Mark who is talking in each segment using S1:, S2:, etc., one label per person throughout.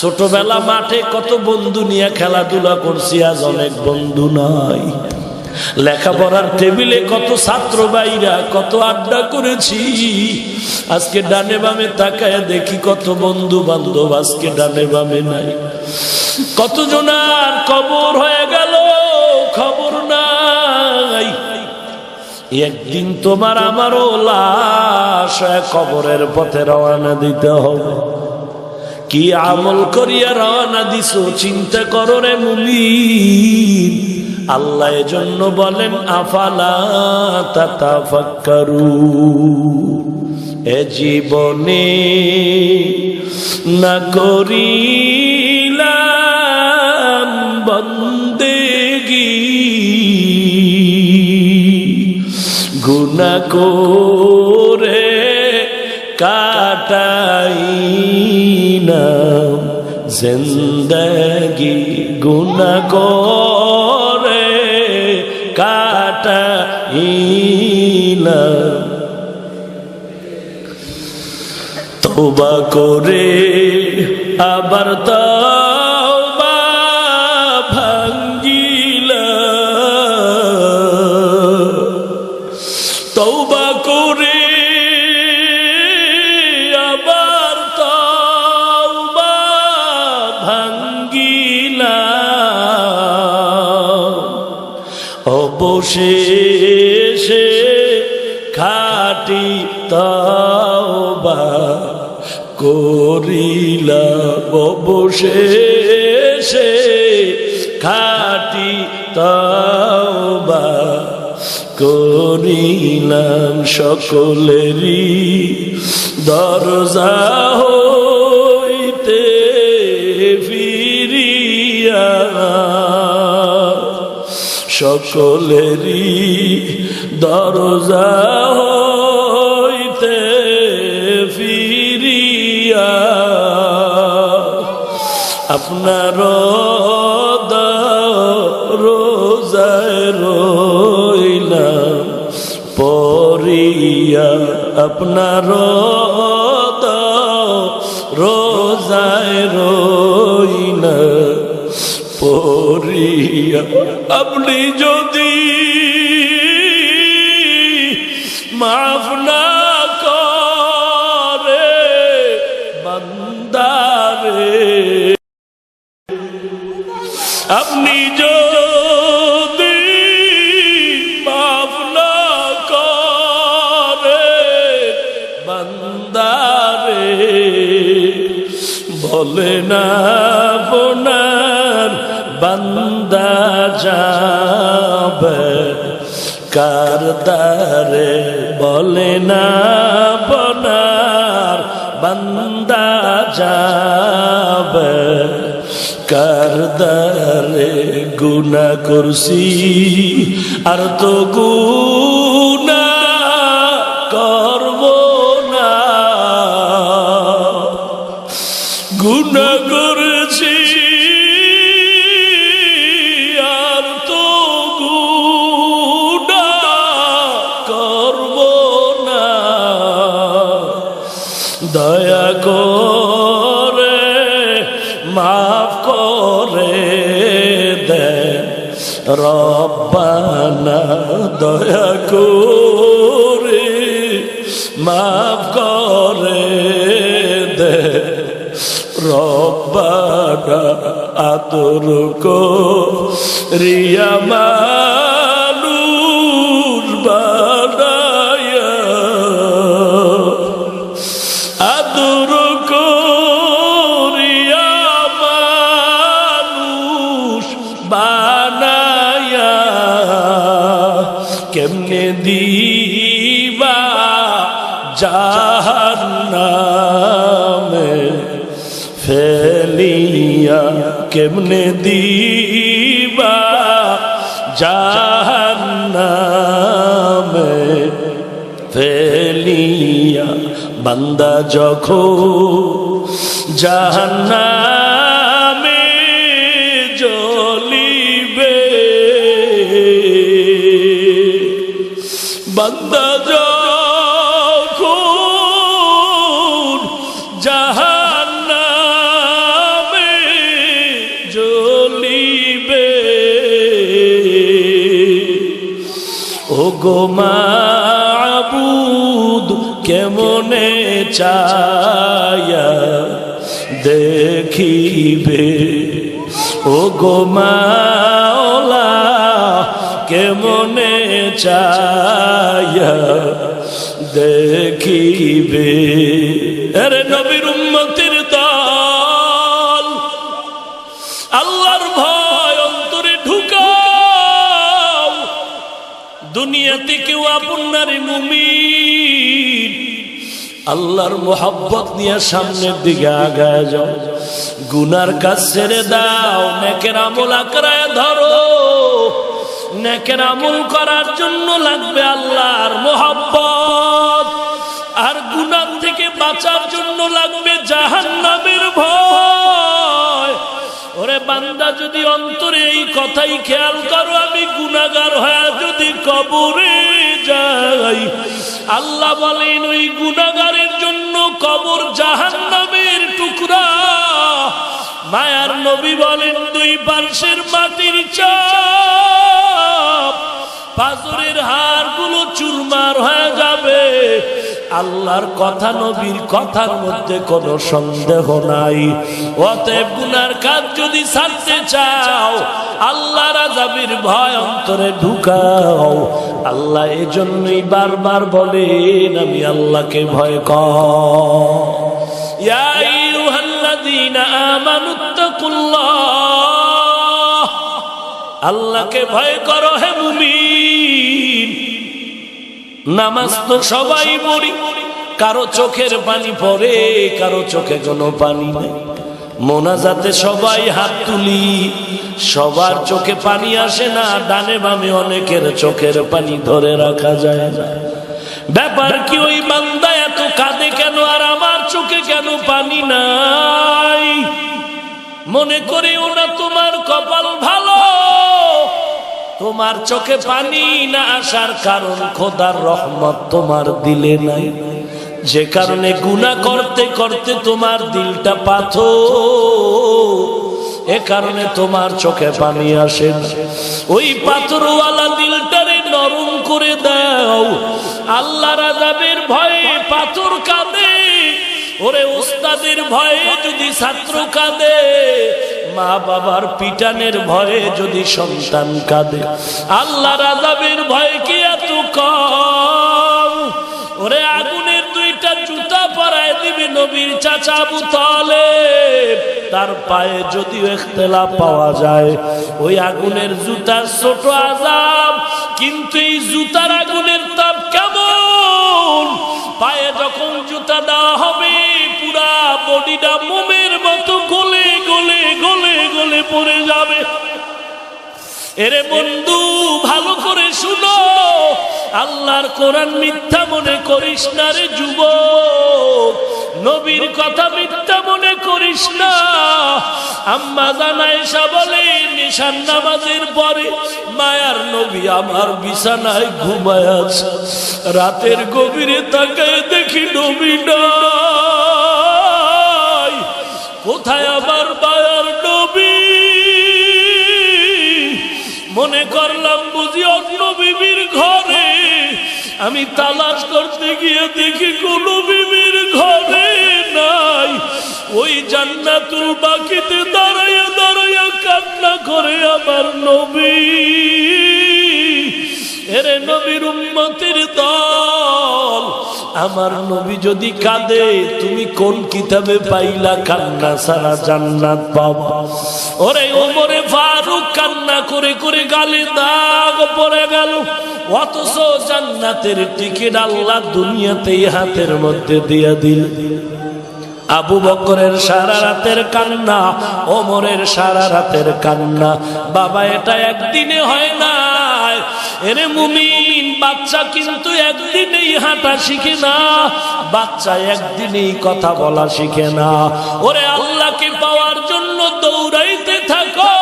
S1: ছোটবেলা মাঠে কত বন্ধু নিয়ে খেলাধুলা করছি, আজ অনেক বন্ধু নাই। লেখাপড়ার টেবিলে কত ছাত্র ভাইরা, কত আড্ডা করেছি। আজকে ডানে বামে তাকায় দেখি কত বন্ধু বান্ধব আজকে ডানে বামে নাই। কতজনার কবর হয়ে গেল, খবর নাই। একদিন তোমার আমারও লাশ কবরের পথে রওনা দিতে হবে। কি আমল করিয়া রওনা দিছ, চিন্তা করো রে মুমিন। আল্লাহ জন্য বলেন, আফালা তাতাফাক্কারু। এ জীবনে না করিলাম বন্দেগী। গুনা করে কাটাই না জিন্দগি গুনা করে কাটাই না তোবা করে আবার তওবা অবশেষে খাটি তৌবা করিলা। অবশেষে খাটি তৌবা করিলাম সকলেরই দরজা সকলেরই দরজা হইতে ফিরিয়া আপনার রোজায় রইলাম পরিয়া আপনার রোজায় রইলা আপনি যদি মাফ না করে, বান্দারে। আপনি যদি মাফ না করে, বান্দারে, বলে না বোনার বান্দা যাবে কারদারে বলে না বোনার? বান্দা যাবে কারদারে গুনা করছি? আর তো গুনা করব রব্বানা দয়া করে মাফ করে দে। রব্বানা আদর কো রিয়া মানুষ কেমনে দিবা? জাহান্নামে ফেলিয়া বান্দা যখন জাহান্নামে চলিবে ও গো কেমনে চায়া দেখিবে? ও গো কেমনে চায়া দেখিবে? দুনিয়াতে কেউ আপনার মুমিন। আল্লাহর মোহাব্বত নিয়ে সামনের দিকে আগায় যাও। গুনার কাজ ছেড়ে দাও, নেকের আমল আঁকড়ায় ধরো। নেকের আমল করার জন্য লাগবে আল্লাহর মোহাব্বত। আর গুনার থেকে বাঁচার জন্য লাগবে জাহান্নামের ভয়। ওরে বান্দা, যদি অন্তরে এই কথাই খেয়াল করো, আমি গুনাগার হয়ে যদি কবরে যাই। আল্লাহ বলেন, ওই গুনাগারের জন্য কবর জাহান্নামের টুকরা। মায়ার নবী বলেন, দুই পার্শ্বের মাটির চাপ। পাথরের হাড়গুলো চুরমার হয়ে যাবে। আল্লাহর কথা, নবীর কথার মধ্যে কোনো সন্দেহ নাই। অতএব গুনার কাজ যদি ছাড়তে চাও আল্লাহ রাজাবির ভয় অন্তরে ঢুকাও। আল্লাহ এই জন্যই বারবার বলেন, আমি আল্লাহকে ভয় আল্লাহকে ভয় করো, হে মুমিন। নামাজ তো সবাই পড়ি। কারও চোখের পানি পড়ে, কারও চোখে কোনো পানি নেই। মোনাজাতে সবাই হাত তুলি। সবার চোখে পানি আসে না, ডানে বামে অনেকের চোখের পানি ধরে রাখা যায় না। ব্যাপার কি, ওই বান্দা এত কাঁদে কেন, আর আমার চোখে কেন পানি নাই? মনে করে ওরা তোমার কপাল ভালো। তোমার চোখে পানি না আসার কারণ খোদার রহমত তোমার দিলে নাই। যে কারণে গুণা করতে করতে তোমার দিলটা পাথর, এ কারণে তোমার চোখে পানি আসে ওই পাথরওয়ালা দিলটারে নরম করে দাও। আল্লাহ রাজাবের ভয়ে পাথর কাঁদে। ওরে ওস্তাদের ভয়ে যদি ছাত্র কাঁদে মা বাবার পিটানের ভয়ে যদি সন্তান কাঁদে আল্লাহ রাজাবের ভয় কি এত কম? ওরে আগুনের দুইটা জুতা পরায় দিবে নবীর চাচা বুতলে তার পায়ে যদিও একতেলা পাওয়া যায়, ওই আগুনের জুতার ছোট আজাব কিন্তু এই জুতার এরে বন্ধু, ভালো করে শুনো। আল্লাহর কোরআন মিথ্যা মনে করিস না রে যুব নবীর কথা মিথ্যা মনে করিস না। আম্মা জানাইসা বলে, নিশান নামাজের পরে মায়ার নবী আমার বিছানায় ঘুমায় রাতের গভীরে তাকায় দেখি নবী কোথায় আমার মনে করলাম বুঝি অন্য বিবির ঘরে। আমি তালাশ করতে গিয়ে দেখি কোন বিবির ঘরে নাই। ওই জান্নাতুল বাকিতে দাঁড়াইয়া দাঁড়াইয়া কান্না করে আমার নবী। এরে নবীর উন্মতির দল। আমার নবী যদি কাঁদে, তুমি কোন কিতাবে পাইলা কান্না সারা জান্নাত পাবা ওরে ওমরে ফারুক, কান্না করে করে গালে দাগ পড়ে গেল। অথচ জান্নাতের টিকিট আল্লাহ দুনিয়াতেই হাতের মধ্যে দিয়ে দিল। আবু বকরের সারা রাতের কান্না, ওমরের সারা রাতের কান্না। বাবা, এটা একদিনে হয় না। এরে মুমিন, বাচ্চা কিন্তু একদিনেই হাঁটা শিখে না। বাচ্চা একদিনেই কথা বলা শিখে না। ওরে আল্লাহকে পাওয়ার জন্য দৌড়াইতে থাকো।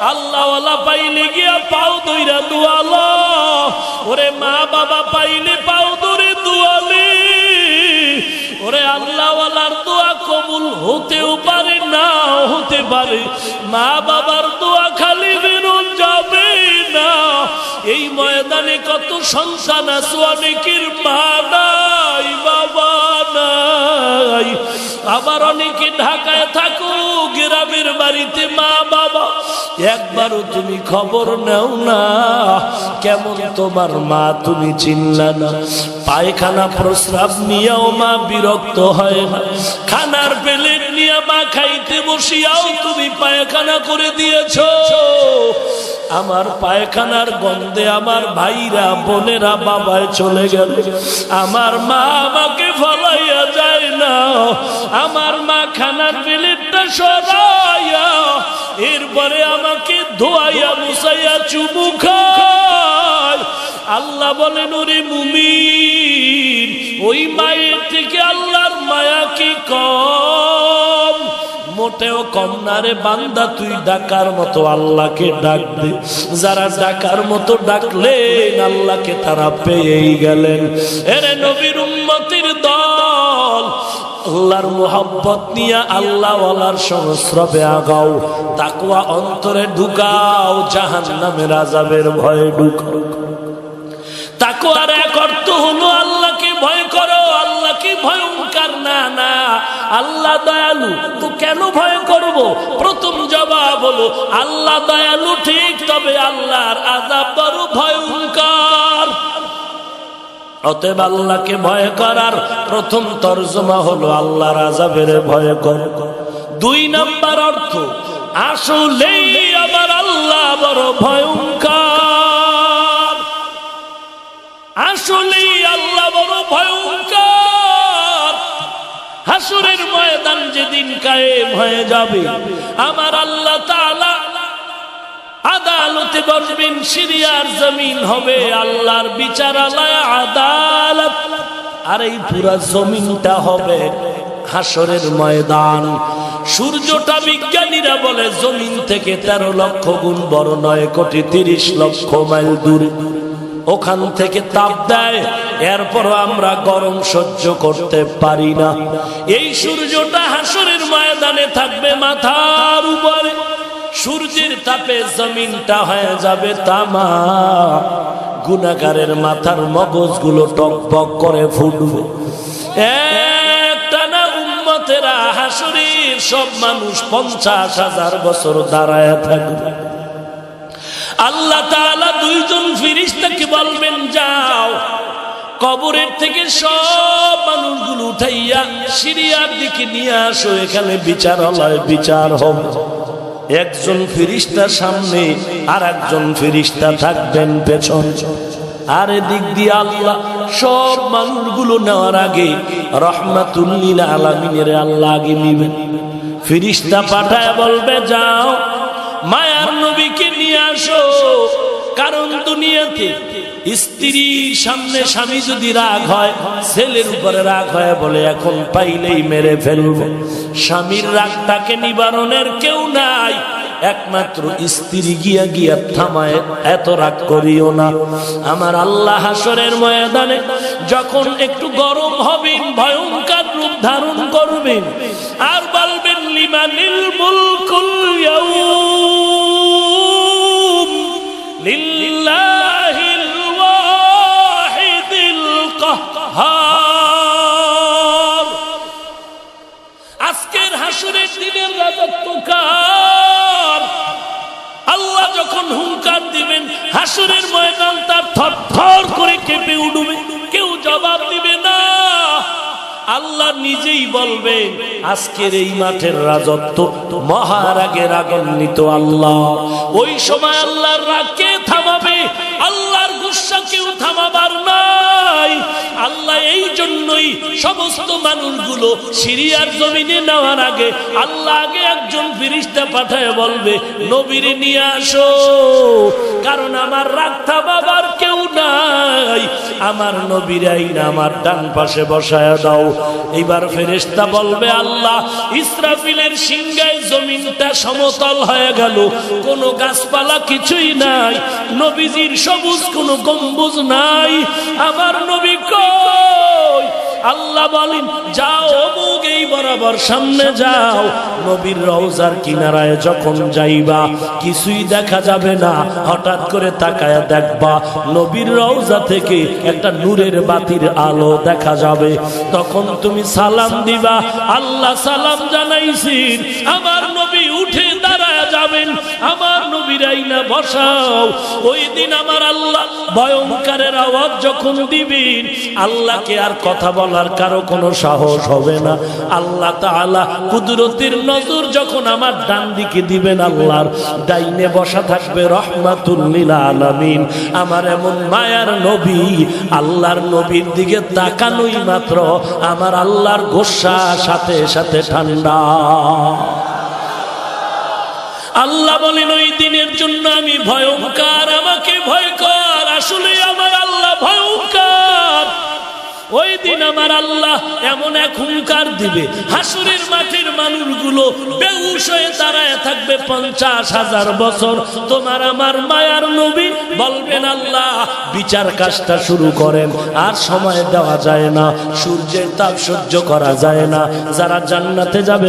S1: আল্লাহওয়ালা পাইলে গিয়া পাও দইরা দুয়ালো। ওরে মা বাবা পাইলে পাও দরে দুয়ালে। ওরে আল্লাহওয়ালার দোয়া কবুল হতেও পারে না হতে পারে। মা বাবার কত সন্তান আছে? অনেকের মা নাই, বাবা নাই। আবার অনেকে ঢাকায় থাকো, গ্রামের বাড়িতে মা, বাবা। একবারও তুমি খবর নাও না। কেমন তোমার মা তুমি চিনলা না। পায়খানা প্রস্রাব নিয়েও মা, বিরক্ত হয় না। খানার প্লেট নিয়ে মা খাইতে বসিয়াও তুমি পায়খানা করে দিয়েছ। আমার পায়খানার গন্ধে আমার ভাইরা, বোনেরা বাবায় চলে গেল। আমার মা আমাকে ফলাইয়া যায় না। আমার মা খানার প্লেটটা সরাইয়া এরপরে আমাকে ধোয়াইয়া মুসাইয়া চুমু আল্লাহ বলেন, ওরে মুমিন, ওই মায়ের থেকে আল্লাহর মায়া কি কম? মোটেও কম না রে বান্দা, তুই ডাকার মতো আল্লাহকে ডাক দে। যারা ডাকার মতো ডাকলেন, আল্লাহকে তারা পেয়েই গেলেন। এরে নবীর উম্মতির দল, আল্লাহর মোহাব্বত নিয়ে আল্লাহ ওয়ালার সংস্রবে আগাও। তাকুয়া অন্তরে ঢুকাও জাহান নামের আজাবের ভয়ে ঢুকাও। তাকুয়ার এক অর্থ হলো আল্লাহকে ভয় করো, আল্লাহ ভয়ঙ্কর, না না। আল্লাহ দয়ালু, তো কেন ভয় করব? প্রথম জবাব হলো, আল্লাহ দয়ালু ঠিক, তবে আল্লাহর আজাব বড় ভয়ঙ্কর। অতএব আল্লাহকে ভয় করার প্রথম তর্জমা হলো আল্লাহর আজাবের ভয় কর। দুই নাম্বার অর্থ, আসলেই আবার আল্লাহ বড় ভয়ঙ্কর। আসলেই আল্লাহ বড় ভয়ঙ্কর। হাসুরের ময়দান যেদিন কায়েম হয়ে যাবে, আমার আল্লাহ তাআলা আদালতে বসবেন, সিরিয়ার জমিন হবে আল্লাহর বিচারালয়, আদালত। আর এই পুরা জমিনটা হবে হাসরের ময়দান। সূর্যটা বিজ্ঞানীরা বলে, জমিন থেকে তেরো লক্ষ গুণ বড় নয়, কোটি তিরিশ লক্ষ মাইল দূরে। ওখান থেকে তাপ দেয় এরপরও আমরা গরম সহ্য করতে পারি না। এই সূর্যটা হাসরের ময়দানে থাকবে মাথার উপরে। সূর্যের তাপে জমিনটা হয়ে যাবে তামা। গুনাগারের মাথার মগজগুলো টকবক করে ফুটবে। একটা না উম্মতেরা সব মানুষ পঞ্চাশ হাজার বছর দাঁড়ায় থাকবে। আল্লাহ দুইজন ফিরিস্তাকে বলবেন, যাও। কবরের থেকে সব মানুষগুলো উঠাইয়া সিরিয়ার দিকে নিয়ে আসো, এখানে বিচার বিচারালয় বিচার হবে। একজন ফিরিস্তার সামনে আর একজন ফিরিস্তা থাকবেন পেছন। আর এদিক দিয়ে আল্লাহ সব মানুষগুলো নেওয়ার আগে রহমাতুল্লিল আলমিনের আল্লাহ আগে নিবেন। ফিরিস্তা পাঠায় বলবে, যাও, মায়ার নবীকে নিয়ে আসো, কারণ দুনিয়াতে স্ত্রীর সামনে স্বামী যদি রাগ হয়, ছেলের উপরে রাগ হয় বলে, এখন পাইলেই মেরে ফেলব। স্বামীর রাগটাকে নিবারণের কেউ নাই। একমাত্র স্ত্রী গিয়া গিয়া থামায়, এত রাগ করিও না। আমার আল্লাহ হাসরের ময়দানে যখন একটু গরম হবেন, ভয়ঙ্কর রূপ ধারণ করবেন, আর বলবেন লিমানিল মুলকুল দিনের আল্লাহ যখন হুঙ্কার দিবেন, হাসুরের ময়দান তার থর থর করে কেঁপে উঠবে, কেউ জবাব দিবে না। আল্লাহ নিজেই বলবেন, আজকের এই মাঠের রাজত্ব মহারাগের রাগান্বিত আল্লাহ। ওই সময় আল্লাহর রাগকে থামাবে? আল্লাহর গুসা কেউ থামাবার নাই। আল্লাহ এই জন্যই সমস্ত মানুষগুলো সিরিয়ার জমিনে নেওয়ার আগে আল্লাহ আগে একজন ফিরিস্তা পাঠায় বলবে, নবীর নিয়ে আসো, কারণ আমার রাগ বাবার কেউ নাই। আমার নবীরাই না আমার ডান পাশে বসায় দাও। এইবার ফেরেস্তা বলবে, আল্লাহ, ইসরাফিলের সিংহায় জমিনটা সমতল হয়ে গেল, কোনো গাছপালা কিছুই নাই, নবীজির সবুজ কোনো গম্বুজ নাই। আমার নবী আল্লাহ বলেন, যাও অমুক এই বরাবর সামনে যাও। নবীর রওজার কিনারায় যখন যাইবা, কিছুই দেখা যাবে না। হঠাৎ করে তাকায় দেখবা, নবীর রওজা থেকে একটা নূরের বাতির আলো দেখা যাবে। তখন তুমি সালাম দিবা, আল্লাহ সালাম জানাইছেন, আমার নবী উঠে দাঁড়ায় যাবেন, আমার নবীর আইনা বসাও। ওই দিন আমার আল্লাহ ভয়ঙ্করের আওয়াজ যখন দিবেন, আল্লাহকে আর কথা বলার কারও কোনো সাহস হবে না। আল্লাহ তাআলা কুদরতের নজর যখন আমার ডান দিকে দিবেন, আল্লাহর ডাইনে বসা থাকবে রহমাতুল্লিল আলামিন। আমার এমন মায়ার নবী, আল্লাহর নবীর দিকে তাকানোই মাত্র, আমার আল্লাহর গোসা সাথে সাথে ঠান্ডা। আল্লাহ বলেন, ওই দিনের জন্য আমি ভয়ঙ্কর, আমাকে ভয় কর। আসলে আমার আল্লাহ ভয়ঙ্কর। ওই দিন আমার আল্লাহ এমন এক হুঙ্কার দিবে, হাসুরের মাঠের মানুষগুলো বেউস হয়ে দাঁড়ায় থাকবে পঞ্চাশ হাজার বছর। তোমার আমার মায়ার নবী বলবেন, আল্লাহ, বিচার কাজটা শুরু করেন, আর সময় দেওয়া যায় না, সূর্যের তাপ সহ্য করা যায় না। যারা জান্নাতে যাবে